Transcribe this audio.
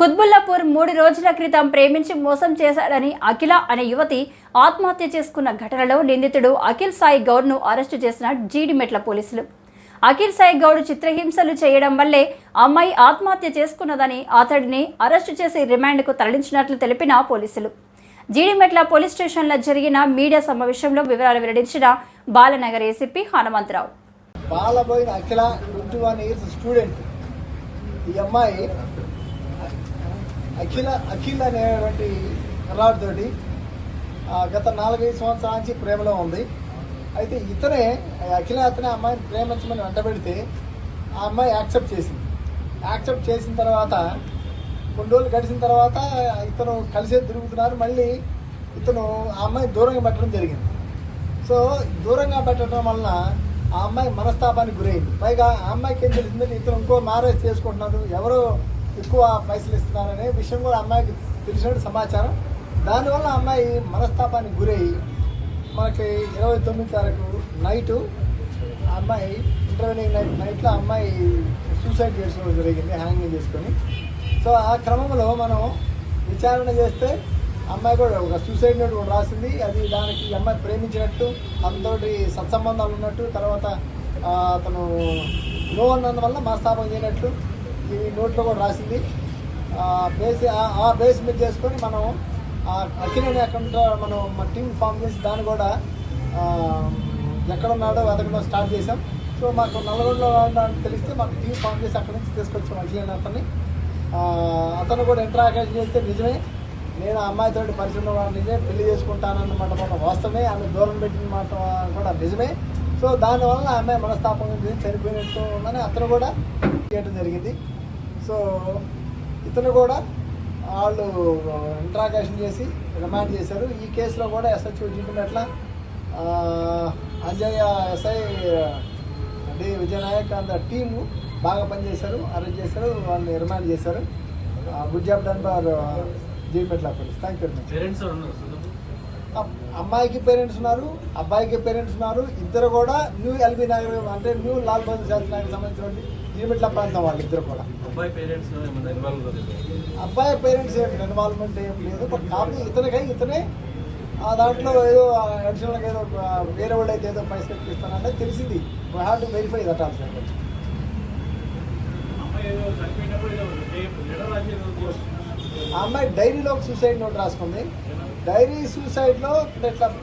కుత్బుల్లాపూర్ మూడు రోజుల క్రితం ప్రేమించి మోసం చేశాడని అఖిల అనే యువతి ఆత్మహత్య చేసుకున్న ఘటనలో నిందితుడు అఖిల్ సాయి గౌడ్ను అరెస్టు చేసిన జీడిమెట్ల పోలీసులు. అఖిల్ సాయి గౌడ్ చిత్రహింసలు చేయడం వల్లే అమ్మాయి ఆత్మహత్య చేసుకున్నదని అతడిని అరెస్టు చేసి రిమాండ్కు తరలించినట్లు తెలిపిన పోలీసులు. జీడిమెట్ల పోలీస్ స్టేషన్లో జరిగిన మీడియా సమావేశంలో వివరాలు వెల్లడించిన Balanagar A C P Hanumantharao. Balaboina Akhila twenty one years student. ఈ అమ్మాయి అఖిల అఖిల్ అనేటువంటి కుర్రాడితోటి ఆ, గత నాలుగైదు సంవత్సరాల నుంచి ప్రేమలో ఉంది. అయితే ఇతనే అఖిల అతనే అమ్మాయిని ప్రేమించమని వెంటబెడితే ఆ అమ్మాయి యాక్సెప్ట్ చేసింది. యాక్సెప్ట్ చేసిన తర్వాత కొన్ని రోజులు గడిచిన తర్వాత ఇతను కలిసే తిరుగుతున్నారు. మళ్ళీ ఇతను ఆ అమ్మాయి దూరంగా పెట్టడం జరిగింది. సో దూరంగా పెట్టడం వలన ఆ అమ్మాయి మనస్తాపానికి గురైంది. పైగా ఆ అమ్మాయికి ఏం తెలిసిందంటే ఇతను ఇంకో మ్యారేజ్ చేసుకుంటున్నారు ఎవరో ఎక్కువ పైసలు ఇస్తున్నారనే విషయం కూడా అమ్మాయికి తెలిసినట్టు సమాచారం. దానివల్ల ఆ అమ్మాయి మనస్తాపానికి గురయ్యి మనకి ఇరవై తొమ్మిది తారీఖు నైటు అమ్మాయి ఇంటర్వ్యూనింగ్ నైట్ నైట్లో అమ్మాయి సూసైడ్ చేసుకోవడం జరిగింది హ్యాంగింగ్ చేసుకొని. సో ఆ క్రమంలో మనం విచారణ చేస్తే అమ్మాయి కూడా ఒక సూసైడ్ నోట్ కూడా రాసింది. అది దానికి అమ్మాయి ప్రేమించినట్టు అతనితోటి సత్సంబంధాలు ఉన్నట్టు తర్వాత అతను నో అన్నందువల్ల మనస్తాపం చేయనట్లు ఈ నోట్లో కూడా రాసింది. బేస్ ఆ- బేస్ మీద చేసుకొని మనం ఆ అఖిలని అకౌంట్ మనం మా టీం ఫామ్ చేసి దాన్ని కూడా ఎక్కడున్నాడో అతను వెతకడం స్టార్ట్ చేసాం సో మాకు నల్గొండలో ఉన్నాడని తెలిస్తే మాకు టీం ఫామ్ చేసి అక్కడి నుంచి తీసుకొచ్చాం అఖిలని అతన్ని. అతను కూడా ఇంటరాక్షన్ చేస్తే నిజమే. నేను అమ్మాయితో పరిచయం నిజమే. పెళ్ళి చేసుకుంటానన్నమాట మన వాస్తవమే. ఆమె దూరం పెట్టిన మాట కూడా నిజమే. సో దానివల్ల ఆమె మనస్తాపం చనిపోయినట్టు ఉందని అతను కూడా చేయడం జరిగింది. సో ఇతను కూడా వాళ్ళు ఇంట్రాగేషన్ చేసి రిమాండ్ చేశారు. ఈ కేసులో కూడా S I Jeedimetla Anjaiah S I D Vijayanayak and team బాగా పనిచేశారు అరెస్ట్ చేశారు వాళ్ళని రిమాండ్ చేశారు. Good job done by Jeedimetla police. Thank you very much అమ్మాయికి పేరెంట్స్ ఉన్నారు అబ్బాయికి పేరెంట్స్ ఉన్నారు ఇద్దరు కూడా న్యూ ఎల్బీ నగర్ అంటే న్యూ లాల్ బహదూర్ శాస్త్రి నగర్ సంబంధించిన జీడిమెట్ల ప్రాంతం వాళ్ళు ఇద్దరు కూడా. అబ్బాయి పేరెంట్స్ అబ్బాయి పేరెంట్స్ ఏం ఇన్వాల్వ్మెంట్ ఏం లేదు కాకపోతే ఇతనికై ఇతనే ఆ దాంట్లో ఏదో అడిషనల్గా ఏదో వేరే వాళ్ళు అయితే ఏదో పైసలు ఎక్కిస్తానంటే తెలిసింది. Why have to verify that also ఆ అమ్మాయి డైరీలో ఒక సూసైడ్ నోట్ రాసుకుంది. డైరీ సూసైడ్లో ఇట్లా పరిచయం